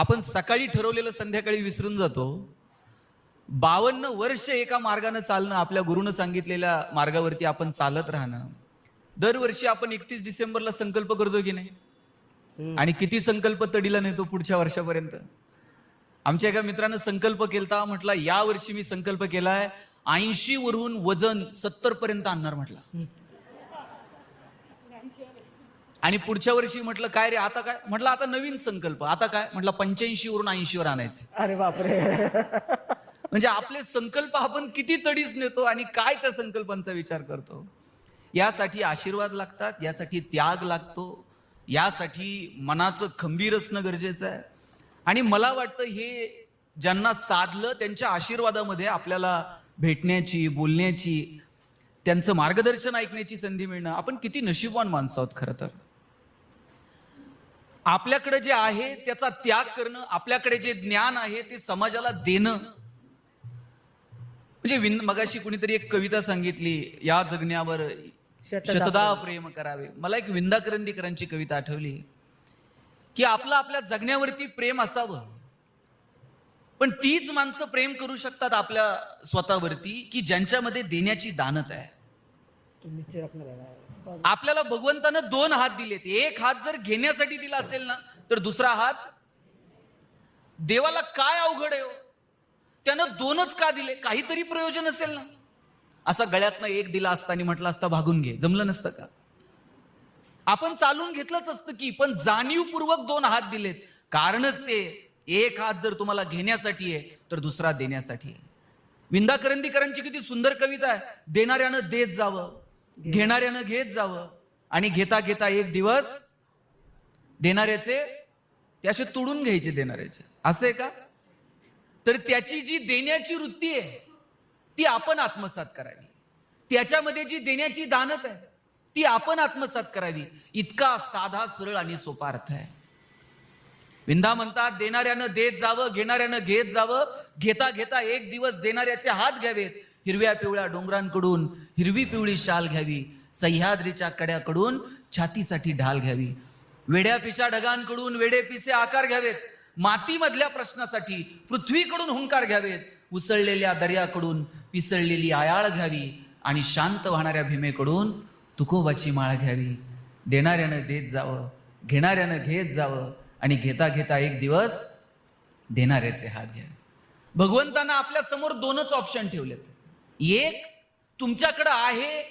आपण सकाळी ठरवलेलं संध्याकाळी विसरून जातो. बावन्न वर्ष एका मार्गानं चालणं आपल्या गुरुनं सांगितलेल्या मार्गावरती आपण चालत राहणं. दरवर्षी आपण एकतीस डिसेंबरला संकल्प करतो की नाही? आणि किती संकल्प तडीला नेतो पुढच्या वर्षापर्यंत? आमच्या एका मित्रानं संकल्प केलता म्हटला या वर्षी मी संकल्प केलाय ऐंशी वरून वजन सत्तर पर्यंत आणणार म्हटला. आणि पुढच्या वर्षी म्हटलं काय रे आता काय? म्हटलं आता नवीन संकल्प आता काय? म्हटलं पंच्याऐंशी वरून ऐंशी वर आणायचे. अरे बापरे. म्हणजे आपले संकल्प आपण किती तडीच नेतो आणि काय त्या संकल्पांचा विचार करतो? यासाठी आशीर्वाद लागतात यासाठी त्याग लागतो यासाठी मनाचं खंबीर असणं गरजेचं आहे. आणि मला वाटतं हे ज्यांना साधलं त्यांच्या आशीर्वादामध्ये आपल्याला भेटण्याची बोलण्याची त्यांचं मार्गदर्शन ऐकण्याची संधी मिळणं आपण किती नशीबवान माणसं आहोत खरं तर. आपल्याकडे जे आहे त्याचा त्याग करणं आपल्याकडे जे ज्ञान आहे ते समाजाला देणं. म्हणजे विन मगाशी कुणीतरी एक कविता सांगितली या जगण्यावर शतदा प्रेम. करावे. मला एक विंदा करंदीकरांची कविता आठवली की आपलं आपल्या जगण्यावरती प्रेम असावं. पण तीच माणसं प्रेम करू शकतात आपल्या स्वतःवरती की ज्यांच्यामध्ये देण्याची दानत आहे. आपल्याला भगवंतानं दोन हात दिलेत. एक हात जर घेण्यासाठी दिला असेल ना तर दुसरा हात देवाला काय अवघड आहे हो? त्यानं दोनच का दिले? काहीतरी प्रयोजन असेल ना. असा गळ्यातनं एक दिला असता आणि म्हटलं असता भागून घे. जमलं नसतं का? आपण चालून घेतलंच असतं की पण जाणीवपूर्वक दोन हात दिलेत. कारणच ते एक हात जर तुम्हाला घेण्यासाठी आहे तर दुसरा देण्यासाठी आहे. विंदा करंदीकरांची किती सुंदर कविता आहे. देणाऱ्यानं देत जावं. घेणाऱ्यानं घेत जावं. आणि घेता घेता एक दिवस देणाऱ्याचे ते असे तोडून घ्यायचे देणाऱ्याचे. असं आहे का? तर त्याची जी देण्याची वृत्ती आहे ती आपण आत्मसात करावी. त्याच्यामध्ये जी देण्याची दानत आहे ती आपण आत्मसात करावी. इतका साधा सरळ आणि सोपा अर्थ आहे. विंदा म्हणतात देणाऱ्यानं देत जावं घेणाऱ्यानं घेत जावं. घेता घेता एक दिवस देणाऱ्याचे हात घ्यावेत. हिरव्या पिवळ्या डोंगरांकडून हिरवी पिवळी शाल घ्यावी. सह्याद्रीच्या कड्याकडून छातीसाठी ढाल घ्यावी. वेड्या पिशा ढगांकडून वेडे पिसे आकार घ्यावेत. मातीमधल्या प्रश्नासाठी पृथ्वीकडून हुंकार घ्यावेत. उसळलेल्या दर्याकडून पिसळलेली आयाळ घ्यावी आणि शांत वाहणाऱ्या भीमेकडून तुकोबाची माळ घ्यावी. देणाऱ्यानं देत जावं घेणाऱ्यानं घेत जावं आणि घेता घेता एक दिवस देणाऱ्याचे हात घ्यावे. भगवंतानं आपल्यासमोर दोनच ऑप्शन ठेवलेत. एक तुमच्याकडं आहे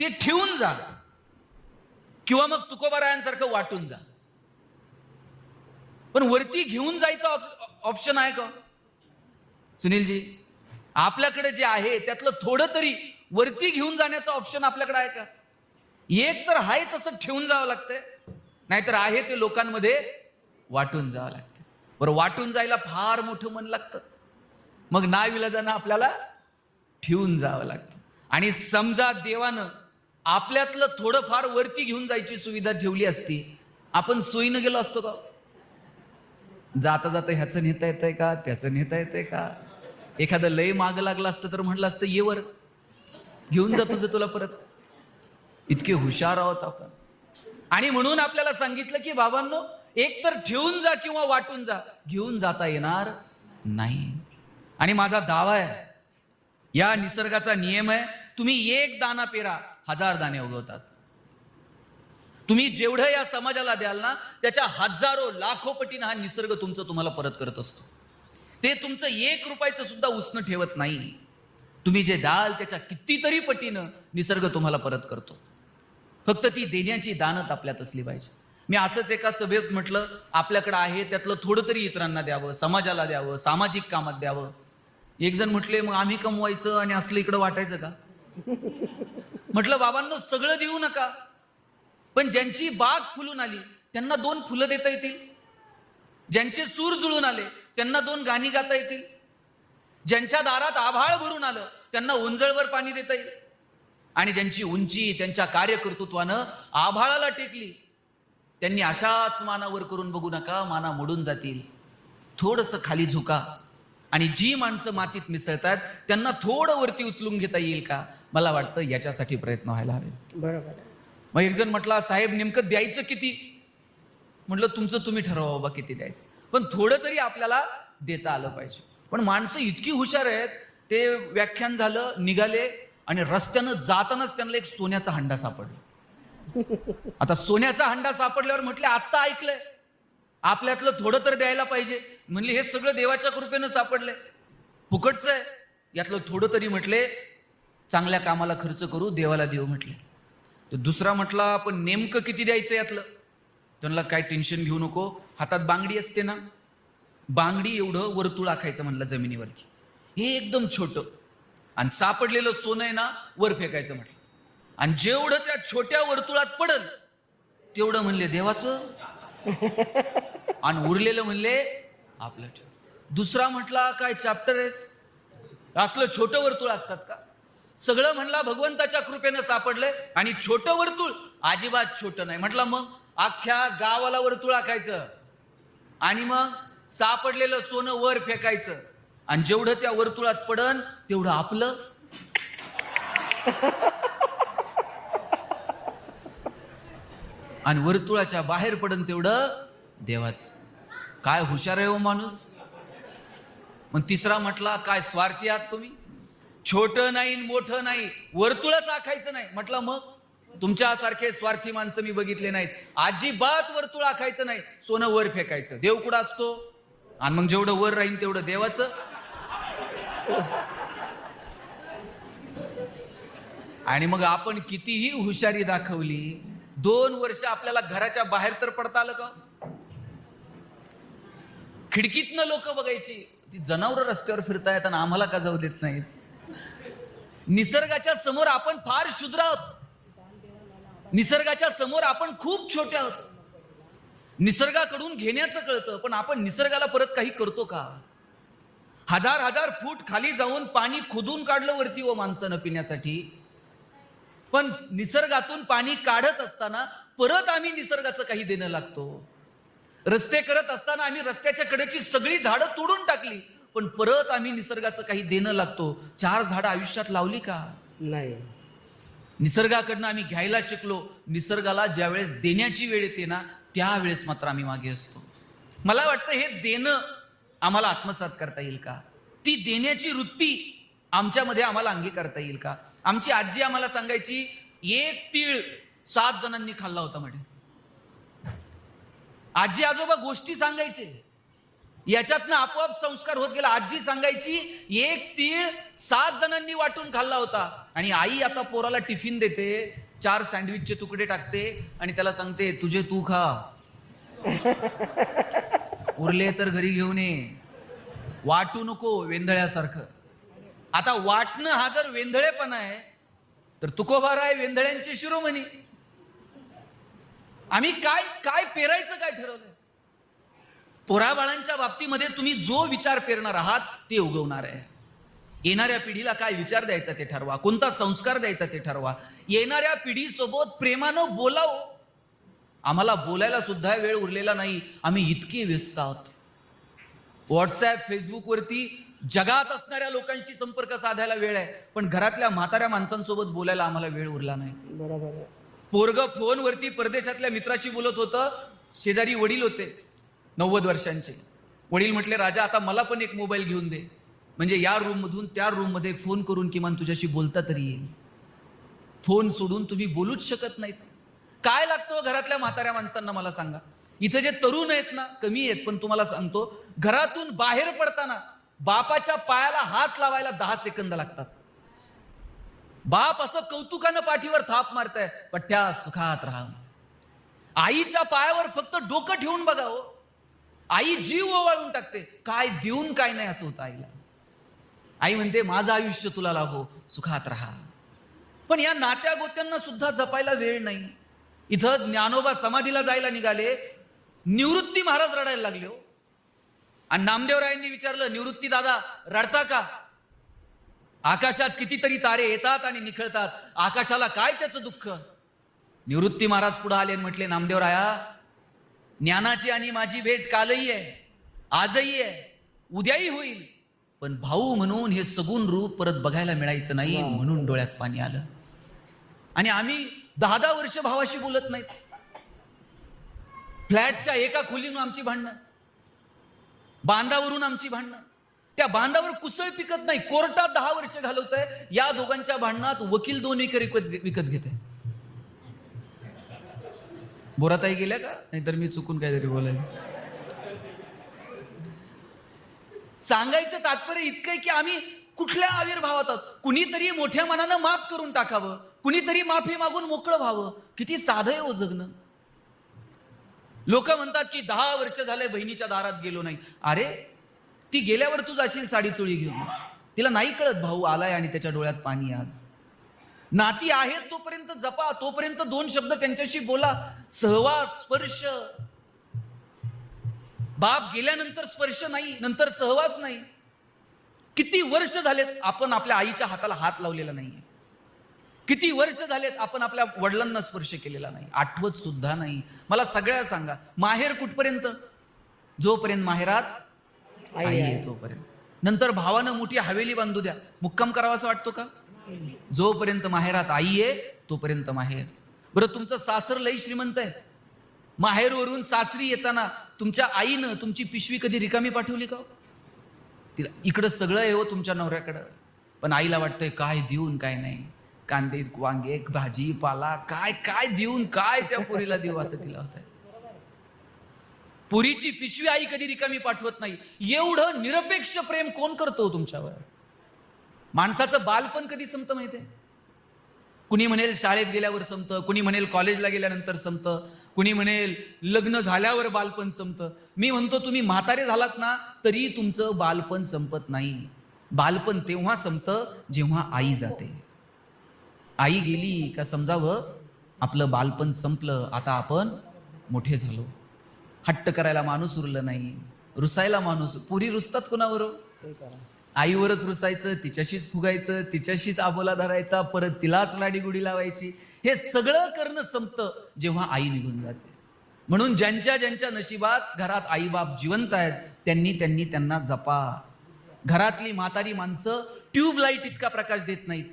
ते ठेवून जा. किंवा मग तुकोबारायांसारखं वाटून जा. पण वरती घेऊन जायचं ऑप्शन आहे का? सुनीलजी आपल्याकडे जे आहे त्यातलं थोडं तरी वरती घेऊन जाण्याचं ऑप्शन आपल्याकडे आहे का? एक तर आहे तसं ठेवून जावं लागतंय. नाहीतर आहे ते लोकांमध्ये वाटून जावं लागतं बरं वाटून जायला फार मोठं मन लागतं. मग नाविलाजानं आपल्याला ठेवून जावं लागतं. आणि समजा देवानं आपल्यातलं थोडंफार वरती घेऊन जायची सुविधा ठेवली असती आपण सोयीनं गेलो असतो का? जाता जाता ह्याचं नेता येतंय का? त्याचं नेता येतंय का? एखादं लय माग लागलं असतं तर म्हटलं असतं येवर घेऊन जा तुझं तुला परत. इतके हुशार आहोत आपण. आणि म्हणून आपल्याला सांगितलं की बाबांनो एक तर ठेवून जा किंवा वाटून जा. घेऊन जाता येणार नाही. आणि माझा दावा आहे या निसर्गाचा नियम आहे तुम्ही एक दाना पेरा हजार दाणे उगवतात. तुम्ही जेवढं या समाजाला द्याल ना त्याच्या हजारो लाखो पटीनं हा निसर्ग तुमचं तुम्हाला परत करत असतो. ते तुमचं एक रुपयाचं सुद्धा उष्ण ठेवत नाही. तुम्ही जे द्याल त्याच्या कितीतरी पटीनं निसर्ग तुम्हाला परत करतो. फक्त ती देण्याची दानत आपल्यात असली पाहिजे. मी असंच एका सभेत म्हटलं आपल्याकडे आहे त्यातलं थोडं तरी इतरांना द्यावं समाजाला द्यावं सामाजिक कामात द्यावं. एक जण म्हटले मग आम्ही कमवायचं आणि असलं इकडं वाटायचं का? म्हटलं बाबांनो सगळं देऊ नका. पण ज्यांची बाग फुलून आली त्यांना दोन फुलं देता येतील. ज्यांचे सूर जुळून आले त्यांना दोन गाणी गाता येतील. ज्यांच्या दारात आभाळ भरून आलं त्यांना ओंजळवर पाणी देता येईल. आणि ज्यांची उंची त्यांच्या कार्यकर्तृत्वानं आभाळाला टेकली त्यांनी अशाच मानावर करून बघू नका माना मोडून जातील. थोडस खाली झुका. आणि जी माणसं मातीत मिसळतात त्यांना थोडं वरती उचलून घेता येईल का? मला वाटतं याच्यासाठी प्रयत्न व्हायला हवे. बरोबर. मग एक जण म्हटला साहेब नेमकं द्यायचं किती? म्हटलं तुमचं तुम्ही ठरवा बाबा किती द्यायचं. पण थोडं तरी आपल्याला देता आलं पाहिजे. पण माणसं इतकी हुशार आहेत ते व्याख्यान झालं निघाले आणि रस्त्यानं जातानाच त्यांना एक सोन्याचा हंडा सापडला. आता सोन्याचा हंडा सापडल्यावर म्हटले आत्ता ऐकलंय. आपल्यातलं थोडं तर द्यायला पाहिजे. म्हणले हे सगळं देवाच्या कृपेनं सापडलंय. फुकटचं आहे. यातलं थोडं तरी म्हटले चांगल्या कामाला खर्च करू देवाला देऊ म्हटले. तर दुसरा म्हटला आपण नेमकं किती द्यायचं यातलं? त्यांना काय टेन्शन घेऊ नको. हातात बांगडी असते ना बांगडी एवढं वर्तुळ आखायचं म्हणलं जमिनीवरती. हे एकदम छोटं. आणि सापडलेलं सोनं आहे ना वर फेकायचं म्हटलं. आणि जेवढं त्या छोट्या वर्तुळात पडल तेवढं म्हणले देवाचं. आणि उरलेलं म्हणले आपलं ठेव. दुसरा म्हटला काय चॅप्टर आहेस? असलं छोटं वर्तुळ लागतात का? सगळं म्हणला भगवंताच्या कृपेनं सापडलंय आणि छोटं वर्तुळ अजिबात छोटं नाही. म्हटलं मग अख्ख्या गावाला वर्तुळ आखायचं आणि मग सापडलेलं सोनं वर फेकायचं आणि जेवढं त्या वर्तुळात पडन तेवढं आपलं. आणि वर्तुळाच्या बाहेर पडन तेवढं देवाचं. काय हुशार आहे हो माणूस? मग तिसरा म्हटला काय स्वार्थी आहात तुम्ही? छोट नाही मोठं नाही वर्तुळच आखायचं नाही. म्हटलं मग? तुमच्यासारखे स्वार्थी माणसं मी बघितले नाहीत. अजिबात वर्तुळ आखायचं नाही. सोनं वर फेकायचं. देव कुठं असतो? आणि मग जेवढं वर राहील तेवढं देवाचं. आणि मग आपण कितीही हुशारी दाखवली दोन वर्ष आपल्याला घराच्या बाहेर तर पडता आलं का? खिडकीतनं लोक बघायची ती जनावरं रस्त्यावर फिरतायत आणि आम्हाला का जाऊ देत नाहीत. निसर्गाच्या समोर आपण फार शुद्र आहोत. निसर्गाच्या समोर आपण खूप छोटे आहोत. निसर्गाकडून घेण्याचं कळतं पण आपण निसर्गाला परत काही करतो का? हजार हजार फूट खाली जाऊन पाणी खोदून काढलं वरती व माणसानं पिण्यासाठी. पण निसर्गातून पाणी काढत असताना परत आम्ही निसर्गाचं काही देणं लागतो. रस्ते करत असताना आम्ही रस्त्याच्या कडेची सगळी झाडं तोडून टाकली. पण परत आम्ही निसर्गाचं काही देणं लागतो. चार झाडं आयुष्यात लावली का? नाही. निसर्गाकडनं आम्ही घ्यायला शिकलो. निसर्गाला ज्यावेळेस देण्याची वेळ येते ना त्यावेळेस मात्र आम्ही मागे असतो. मला वाटतं हे देणं आम्हाला आत्मसात करता येईल का? ती देण्याची वृत्ती आमच्यामध्ये आम्हाला अंगीकारता येईल का? आमची आजी आम्हाला सांगायची एक तीळ सात जणांनी खाल्ला होता म्हणे. आजी आजोबा गोष्टी सांगायचे. याच्यातनं आपोआप संस्कार होत गेला. आजी सांगायची एक तीळ सात जणांनी वाटून खाल्ला होता. आणि आई आता पोराला टिफिन देते चार सँडविचचे तुकडे टाकते आणि त्याला सांगते तुझे तू खा. उरले तर घरी घेऊन ये. वाटू नको वेंधळ्यासारखं. आता वाटणं हा जर वेंधळेपणा आहे तर तुकोबार आहे वेंधळ्यांचे शिरोमणी. आम्ही काय काय पेरायचं काय ठरवलंय? पोराबाळांच्या बाबतीमध्ये तुम्ही जो विचार पेरणार आहात ते उगवणार आहे. येणाऱ्या पिढीला काय विचार द्यायचा ते ठरवा. कोणता संस्कार द्यायचा ते ठरवा. येणाऱ्या पिढीसोबत प्रेमानं बोलावं. आम्हाला बोलायला सुद्धा वेळ उरलेला नाही. आम्ही इतके व्यस्त आहोत. व्हॉट्सॲप फेसबुकवरती जगात असणाऱ्या लोकांशी संपर्क साधायला वेळ आहे. पण घरातल्या म्हाताऱ्या माणसांसोबत बोलायला आम्हाला वेळ उरला नाही. बरोबर पोरग फोनवरती परदेशातल्या मित्राशी बोलत होतं. शेजारी वडील होते नव्वद वर्षांचे. वडील म्हटले राजा आता मला पण एक मोबाईल घेऊन दे. म्हणजे या रूममधून त्या रूममध्ये फोन करून किमान तुझ्याशी बोलता तरी येईल. फोन सोडून तुम्ही बोलूच शकत नाहीत. काय लागतं हो घरातल्या म्हाताऱ्या माणसांना मला सांगा. इथं जे तरुण आहेत ना कमी आहेत पण तुम्हाला सांगतो घरातून बाहेर पडताना बापाच्या पायाला हात लावायला दहा सेकंद लागतात. बाप असं कौतुकानं पाठीवर थाप मारताय पठ्या सुखात राहा. आईच्या पायावर फक्त डोकं ठेवून बघा हो. आई जीव ओवाळून टाकते काय देऊन काय नाही असं होतं आईला. आई म्हणते माझं आयुष्य तुला लाभो सुखात राहा. पण या नात्या गोत्यांना सुद्धा जपायला वेळ नाही. इथं ज्ञानोबा समाधीला जायला निघाले. निवृत्ती महाराज रडायला लागले हो. आणि नामदेवरायांनी विचारलं निवृत्ती दादा रडता का? आकाशात कितीतरी तारे येतात आणि निखळतात. आकाशाला काय त्याचं दुःख? निवृत्ती महाराज पुढे आले आणि म्हटले नामदेवराया ज्ञानाची आणि माझी भेट कालही आहे आजही आहे उद्याही होईल. पण भाऊ म्हणून हे सगुण रूप परत बघायला मिळायचं नाही वा. म्हणून डोळ्यात पाणी आलं. आणि आम्ही दहा दहा वर्ष भावाशी बोलत नाहीत. फ्लॅटच्या एका खोलीनं आमची भांडणं बांधावरून आमची भांडणं. त्या बांधावर कुसळ पिकत नाही. कोर्टात दहा वर्ष घालवत आहे या दोघांच्या भांडणात वकील दोन एकर विकत विकत बोराताई गेल्या का? नाहीतर मी चुकून काहीतरी बोलायचं सांगायचं तात्पर्य इतकं आहे की आम्ही कुठल्या आविर्भावात आहोत? कुणीतरी मोठ्या मनानं माफ करून टाकावं. कुणीतरी माफी मागून मोकळं व्हावं. किती साधं आहे हो जगणं. लोक म्हणतात की दहा वर्ष झाले बहिणीच्या दारात गेलो नाही. अरे ती गेल्यावर तू जाशील साडी चोळी घेऊन. तिला नाही कळत भाऊ आलाय आणि त्याच्या डोळ्यात पाणी आज. नाती आहेत तोपर्यंत जपा तोपर्यंत दोन शब्द त्यांच्याशी बोला. सहवास स्पर्श. बाप गेल्यानंतर स्पर्श नाही नंतर सहवास नाही. किती वर्ष झालेत आपण आपल्या आईच्या हाताला हात लावलेला नाहीये. किती वर्ष झालेत आपण आपल्या वडिलांना स्पर्श केलेला नाही. आठवत सुद्धा नाही. मला सगळ्या सांगा माहेर कुठपर्यंत? जोपर्यंत माहेरात आई आहे. तोपर्यंत. नंतर भावानं मोठी हवेली बांधू द्या. मुक्काम करावा असं वाटतो का? जोपर्यंत माहेरात आई आहे तोपर्यंत माहेर. बरं तुमचं सासर लई श्रीमंत आहे. माहेरवरून सासरी येताना तुमच्या आईनं तुमची पिशवी कधी रिकामी पाठवली का हो? तिला इकडं सगळं आहे हो तुमच्या नवऱ्याकडं. पण आईला वाटतंय काय देऊन काय नाही. कांदे वांगे भाजी पाला काय काय देऊन काय त्या पोरीला देऊ असं तिला होत पुरीची पिशवी आई कधी रिकामी पाठवत नाही. एवढं निरपेक्ष प्रेम कोण करतो तुमच्यावर? माणसाचं बालपण कधी संपतं माहितीये कुणी म्हणेल शाळेत गेल्यावर संपतं कुणी म्हणेल कॉलेजला गेल्यानंतर संपतं कुणी म्हणेल लग्न झाल्यावर बालपण संपतं. मी म्हणतो तुम्ही म्हातारे झालात ना तरी तुमचं बालपण संपत नाही. बालपण तेव्हा संपतं जेव्हा आई जाते. आई गेली का समजावं? आपलं बालपण संपलं आता आपण मोठे झालो. हट्ट करायला माणूस उरलं नाही. रुसायला माणूस पुरी रुसतात कोणावर आईवरच रुसायचं तिच्याशीच फुगायचं तिच्याशीच आबोला धरायचा परत तिलाच लाडीगुडी लावायची. हे सगळं करणं संपतं जेव्हा आई निघून जाते. म्हणून ज्यांच्या ज्यांच्या नशिबात घरात आईबाप जिवंत आहेत त्यांनी त्यांनी त्यांना जपा. घरातली म्हातारी माणसं ट्यूबलाईट इतका प्रकाश देत नाहीत.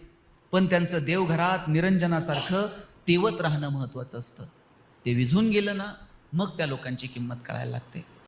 पण त्यांचं देवघरात निरंजनासारखं तेवत राहणं महत्वाचं असतं. ते विझून गेलं ना मग त्या लोकांची किंमत कळायला लागते.